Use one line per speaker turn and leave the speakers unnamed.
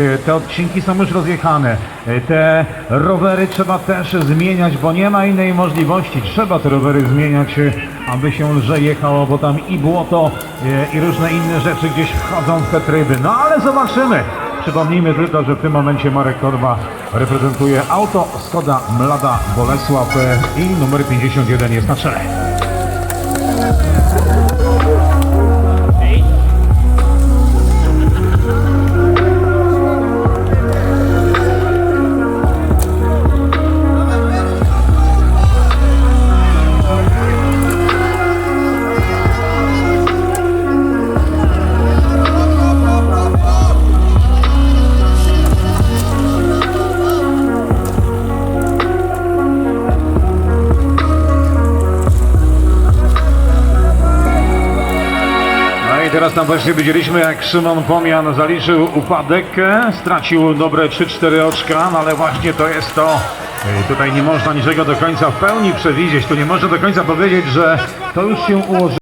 e, te odcinki są już rozjechane. E, Te rowery trzeba też zmieniać, bo nie ma innej możliwości. Trzeba te rowery zmieniać, e, aby się lżej jechało, bo tam i błoto, i różne inne rzeczy gdzieś wchodzą w te tryby. No ale zobaczymy. Przypomnijmy tylko, że w tym momencie Marek Korba reprezentuje auto Skoda Mlada Bolesław i numer 51 jest na czele. I teraz tam właśnie widzieliśmy, jak Szymon Pomian zaliczył upadek, stracił dobre 3-4 oczka, no ale właśnie to jest to. Tutaj nie można niczego do końca w pełni przewidzieć, tu nie można do końca powiedzieć, że to już się ułoży.